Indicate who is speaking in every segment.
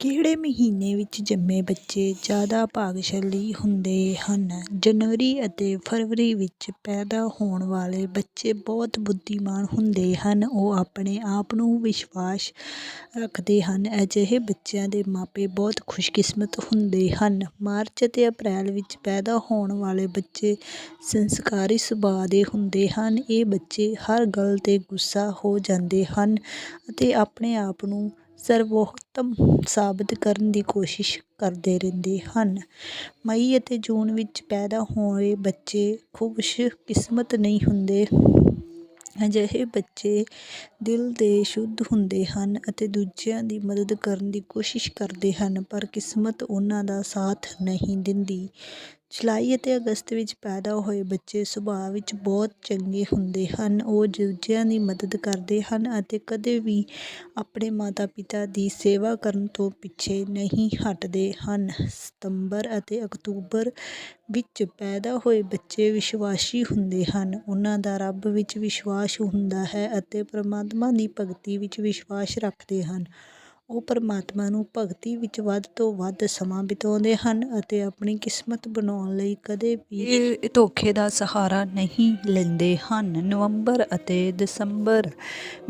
Speaker 1: ਕਿਹੜੇ ਮਹੀਨੇ ਵਿੱਚ ਜੰਮੇ ਬੱਚੇ ਜ਼ਿਆਦਾ ਭਾਗਸ਼ਾਲੀ ਹੁੰਦੇ ਹਨ? ਜਨਵਰੀ ਅਤੇ ਫਰਵਰੀ ਵਿੱਚ ਪੈਦਾ ਹੋਣ ਵਾਲੇ ਬੱਚੇ ਬਹੁਤ ਬੁੱਧੀਮਾਨ ਹੁੰਦੇ ਹਨ। ਉਹ ਆਪਣੇ ਆਪ ਨੂੰ ਵਿਸ਼ਵਾਸ ਰੱਖਦੇ ਹਨ। ਅਜਿਹੇ ਬੱਚਿਆਂ ਦੇ ਮਾਪੇ ਬਹੁਤ ਖੁਸ਼ਕਿਸਮਤ ਹੁੰਦੇ ਹਨ। ਮਾਰਚ ਅਤੇ ਅਪ੍ਰੈਲ ਵਿੱਚ ਪੈਦਾ ਹੋਣ ਵਾਲੇ ਬੱਚੇ ਸੰਸਕਾਰੀ ਸੁਭਾਅ ਦੇ ਹੁੰਦੇ ਹਨ। ਇਹ ਬੱਚੇ ਹਰ ਗੱਲ 'ਤੇ ਗੁੱਸਾ ਹੋ ਜਾਂਦੇ ਹਨ ਅਤੇ ਆਪਣੇ ਆਪ ਨੂੰ ਸਰਵੋਤਮ ਸਾਬਤ ਕਰਨ ਦੀ ਕੋਸ਼ਿਸ਼ ਕਰਦੇ ਰਹਿੰਦੇ ਹਨ। ਮਈ ਅਤੇ ਜੂਨ ਵਿੱਚ ਪੈਦਾ ਹੋਏ ਬੱਚੇ ਖੁਸ਼ ਕਿਸਮਤ ਨਹੀਂ ਹੁੰਦੇ। ਅਜਿਹੇ ਬੱਚੇ ਦਿਲ ਦੇ ਸ਼ੁੱਧ ਹੁੰਦੇ ਹਨ ਅਤੇ ਦੂਜਿਆਂ ਦੀ ਮਦਦ ਕਰਨ ਦੀ ਕੋਸ਼ਿਸ਼ ਕਰਦੇ ਹਨ, ਪਰ ਕਿਸਮਤ ਉਹਨਾਂ ਦਾ ਸਾਥ ਨਹੀਂ ਦਿੰਦੀ। ਜੁਲਾਈ ਅਤੇ ਅਗਸਤ ਵਿੱਚ ਪੈਦਾ ਹੋਏ ਬੱਚੇ ਸੁਭਾਅ ਵਿੱਚ ਬਹੁਤ ਚੰਗੇ ਹੁੰਦੇ ਹਨ। ਉਹ ਦੂਜਿਆਂ ਦੀ ਮਦਦ ਕਰਦੇ ਹਨ ਅਤੇ ਕਦੇ ਵੀ ਆਪਣੇ ਮਾਤਾ ਪਿਤਾ ਦੀ ਸੇਵਾ ਕਰਨ ਤੋਂ ਪਿੱਛੇ ਨਹੀਂ ਹਟਦੇ ਹਨ। ਸਤੰਬਰ ਅਤੇ ਅਕਤੂਬਰ ਵਿੱਚ ਪੈਦਾ ਹੋਏ ਬੱਚੇ ਵਿਸ਼ਵਾਸੀ ਹੁੰਦੇ ਹਨ। ਉਹਨਾਂ ਦਾ ਰੱਬ ਵਿੱਚ ਵਿਸ਼ਵਾਸ ਹੁੰਦਾ ਹੈ ਅਤੇ ਪਰਮਾਤਮਾ ਦੀ ਭਗਤੀ ਵਿੱਚ ਵਿਸ਼ਵਾਸ ਰੱਖਦੇ ਹਨ। ਉਹ ਪਰਮਾਤਮਾ ਨੂੰ ਭਗਤੀ ਵਿੱਚ ਵੱਧ ਤੋਂ ਵੱਧ ਸਮਾਂ ਬਿਤਾਉਂਦੇ ਹਨ ਅਤੇ ਆਪਣੀ ਕਿਸਮਤ ਬਣਾਉਣ ਲਈ ਕਦੇ ਵੀ ਧੋਖੇ ਦਾ ਸਹਾਰਾ ਨਹੀਂ ਲੈਂਦੇ ਹਨ। ਨਵੰਬਰ ਅਤੇ ਦਸੰਬਰ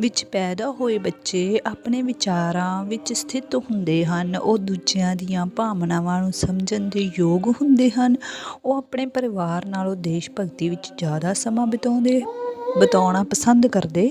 Speaker 1: ਵਿੱਚ ਪੈਦਾ ਹੋਏ ਬੱਚੇ ਆਪਣੇ ਵਿਚਾਰਾਂ ਵਿੱਚ ਸਥਿਤ ਹੁੰਦੇ ਹਨ। ਉਹ ਦੂਜਿਆਂ ਦੀਆਂ ਭਾਵਨਾਵਾਂ ਨੂੰ ਸਮਝਣ ਦੇ ਯੋਗ ਹੁੰਦੇ ਹਨ। ਉਹ ਆਪਣੇ ਪਰਿਵਾਰ ਨਾਲੋਂ ਦੇਸ਼ ਭਗਤੀ ਵਿੱਚ ਜ਼ਿਆਦਾ ਸਮਾਂ ਬਿਤਾਉਂਦੇ, ਬਿਤਾਉਣਾ ਪਸੰਦ ਕਰਦੇ